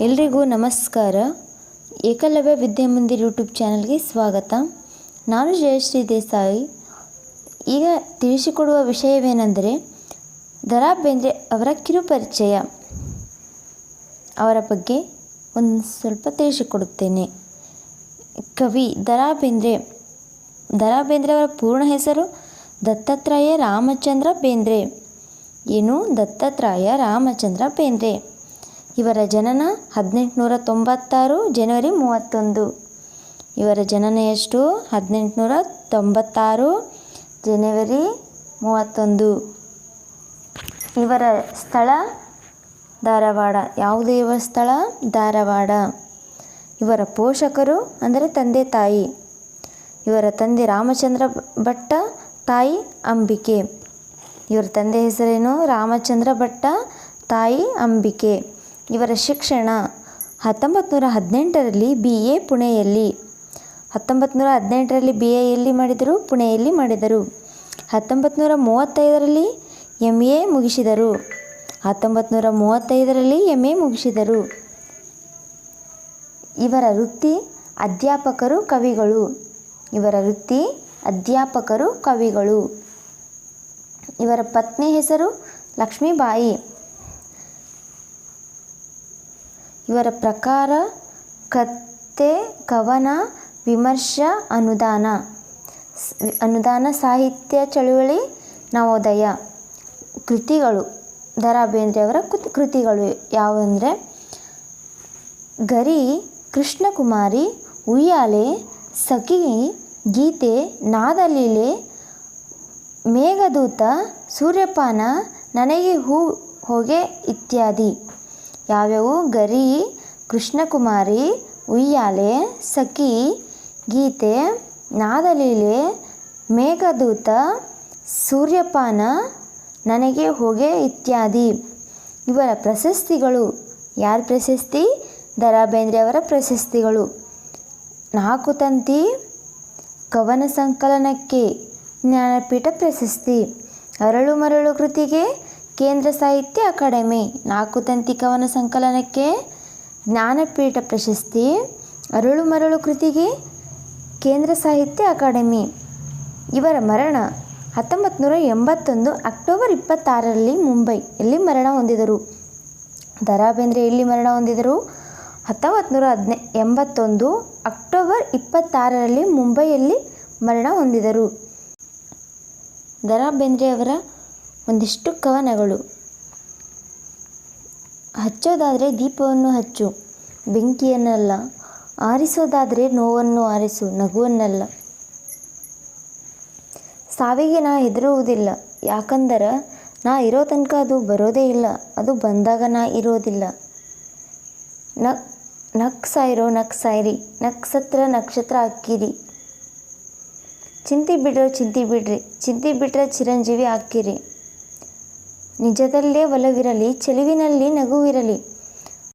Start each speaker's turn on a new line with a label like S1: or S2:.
S1: ಎಲ್ರಿಗೂ ನಮಸ್ಕಾರ. ಏಕಲವ್ಯ ವಿದ್ಯಾಮಂದಿರ್ ಯೂಟ್ಯೂಬ್ ಚಾನಲ್ಗೆ ಸ್ವಾಗತ. ನಾನು ಜಯಶ್ರೀ ದೇಸಾಯಿ. ಈಗ ತಿಳಿಸಿಕೊಡುವ ವಿಷಯವೇನೆಂದರೆ ದರಾ ಬೇಂದ್ರೆ ಅವರ ಕಿರುಪರಿಚಯ. ಅವರ ಬಗ್ಗೆ ಒಂದು ಸ್ವಲ್ಪ ತಿಳಿಸಿಕೊಡುತ್ತೇನೆ. ಕವಿ ದರಾ ಬೇಂದ್ರೆ ದರಾ ಬೇಂದ್ರೆ ಅವರ ಪೂರ್ಣ ಹೆಸರು ದತ್ತಾತ್ರೇಯ ರಾಮಚಂದ್ರ ಬೇಂದ್ರೆ. ಏನು ದತ್ತಾತ್ರೇಯ ರಾಮಚಂದ್ರ ಬೇಂದ್ರೆ? ಇವರ ಜನನ ಹದಿನೆಂಟುನೂರ ತೊಂಬತ್ತಾರು ಜನವರಿ ಮೂವತ್ತೊಂದು. ಇವರ ಜನನ ಎಷ್ಟು? ಹದಿನೆಂಟುನೂರ ತೊಂಬತ್ತಾರು ಜನವರಿ ಮೂವತ್ತೊಂದು. ಇವರ ಸ್ಥಳ? ಧಾರವಾಡ. ಯಾವುದೇ ಇವರ ಸ್ಥಳ? ಧಾರವಾಡ. ಇವರ ಪೋಷಕರು ಅಂದರೆ ತಂದೆ ತಾಯಿ. ಇವರ ತಂದೆ ರಾಮಚಂದ್ರ ಭಟ್ಟ, ತಾಯಿ ಅಂಬಿಕೆ. ಇವರ ತಂದೆ ಹೆಸರೇನು? ರಾಮಚಂದ್ರ ಭಟ್ಟ, ತಾಯಿ ಅಂಬಿಕೆ. ಇವರ ಶಿಕ್ಷಣ ಹತ್ತೊಂಬತ್ತು ನೂರ ಹದಿನೆಂಟರಲ್ಲಿ ಬಿ ಎ ಪುಣೆಯಲ್ಲಿ. ಹತ್ತೊಂಬತ್ತು ನೂರ ಹದಿನೆಂಟರಲ್ಲಿ ಬಿ ಎ ಎಲ್ಲಿ ಮಾಡಿದರು? ಪುಣೆಯಲ್ಲಿ ಮಾಡಿದರು. ಹತ್ತೊಂಬತ್ತು ನೂರ ಮೂವತ್ತೈದರಲ್ಲಿ ಎಂ ಎ ಮುಗಿಸಿದರು. ಹತ್ತೊಂಬತ್ತು ನೂರ ಮೂವತ್ತೈದರಲ್ಲಿ ಎಂ ಎ ಮುಗಿಸಿದರು. ಇವರ ವೃತ್ತಿ ಅಧ್ಯಾಪಕರು ಕವಿಗಳು. ಇವರ ವೃತ್ತಿ ಅಧ್ಯಾಪಕರು ಕವಿಗಳು. ಇವರ ಪತ್ನಿ ಹೆಸರು ಲಕ್ಷ್ಮೀಬಾಯಿ. ಇವರ ಪ್ರಕಾರ ಕತೆ ಕವನ, ವಿಮರ್ಶ, ಅನುದಾನ. ಅನುದಾನ, ಸಾಹಿತ್ಯ, ಚಳುವಳಿ, ನವೋದಯ ಕೃತಿಗಳು. ದ ರಾ ಬೇಂದ್ರೆಯವರ ಕೃತಿ ಕೃತಿಗಳು ಯಾವಂದರೆ ಗರಿ, ಕೃಷ್ಣಕುಮಾರಿ, ಉಯ್ಯಾಲೆ, ಸಖಿ, ಗೀತೆ, ನಾದಲೀಲೆ, ಮೇಘದೂತ, ಸೂರ್ಯಪಾನ, ನನಗೆ ಹೂ, ಹೊಗೆ ಇತ್ಯಾದಿ. ಯಾವ್ಯಾವು? ಗರಿ, ಕೃಷ್ಣಕುಮಾರಿ, ಉಯ್ಯಾಲೆ, ಸಖಿ, ಗೀತೆ, ನಾದಲೀಲೆ, ಮೇಘದೂತ, ಸೂರ್ಯಪಾನ, ನನಗೆ ಹೊಗೆ ಇತ್ಯಾದಿ. ಇವರ ಪ್ರಶಸ್ತಿಗಳು ಯಾರ ಪ್ರಶಸ್ತಿ? ದ ರಾ ಬೇಂದ್ರೆಯವರ ಪ್ರಶಸ್ತಿಗಳು. ನಾಲ್ಕು ತಂತಿ, ಕವನ ಸಂಕಲನಕ್ಕೆ ಜ್ಞಾನಪೀಠ ಪ್ರಶಸ್ತಿ. ಅರಳು ಮರಳು ಕೃತಿಗೆ ಕೇಂದ್ರ ಸಾಹಿತ್ಯ ಅಕಾಡೆಮಿ. ನಾಲ್ಕು ತಂತಿ ಕವನ ಸಂಕಲನಕ್ಕೆ ಜ್ಞಾನಪೀಠ ಪ್ರಶಸ್ತಿ. ಅರಳು ಮರಳು ಕೃತಿಗೆ ಕೇಂದ್ರ ಸಾಹಿತ್ಯ ಅಕಾಡೆಮಿ. ಇವರ ಮರಣ ಹತ್ತೊಂಬತ್ತು ನೂರ ಎಂಬತ್ತೊಂದು ಅಕ್ಟೋಬರ್ ಇಪ್ಪತ್ತಾರರಲ್ಲಿ ಮುಂಬೈ ಎಲ್ಲಿ ಮರಣ ಹೊಂದಿದರು? ದರಾ ಬೇಂದ್ರೆ ಎಲ್ಲಿ ಮರಣ ಹೊಂದಿದರು? ಹತ್ತೊಂಬತ್ತು ನೂರ ಹದಿನೈ, ಎಂಬತ್ತೊಂದು ಅಕ್ಟೋಬರ್ ಇಪ್ಪತ್ತಾರರಲ್ಲಿ ಮುಂಬೈಯಲ್ಲಿ ಮರಣ ಹೊಂದಿದರು. ದರಾ ಬೇಂದ್ರೆಯವರ ಒಂದಿಷ್ಟು ಕವನಗಳು. ಹಚ್ಚೋದಾದರೆ ದೀಪವನ್ನು ಹಚ್ಚು, ಬೆಂಕಿಯನ್ನಲ್ಲ. ಆರಿಸೋದಾದರೆ ನೋವನ್ನು ಆರಿಸು, ನಗುವನ್ನಲ್ಲ. ಸಾವಿಗೆ ನಾ ಹೆದರುವುದಿಲ್ಲ, ಯಾಕಂದರೆ ನಾ ಇರೋ ತನಕ ಅದು ಬರೋದೇ ಇಲ್ಲ, ಅದು ಬಂದಾಗ ನಾ ಇರೋದಿಲ್ಲ. ನಕ್ ನಕ್ ಸಾಯಿರೋ ನಕ್ ಸಾಯಿರಿ ನಕ್ಷತ್ರ ನಕ್ಷತ್ರ ಹಾಕಿರಿ. ಚಿಂತಿ ಬಿಡ್ರೋ ಚಿಂತಿ ಬಿಡ್ರಿ, ಚಿಂತಿ ಬಿಟ್ಟರೆ ಚಿರಂಜೀವಿ ಹಾಕಿರಿ. ನಿಜದಲ್ಲೇ ಒಲವಿರಲಿ ಚೆಲುವಿನಲ್ಲಿ ನಗುವಿರಲಿ.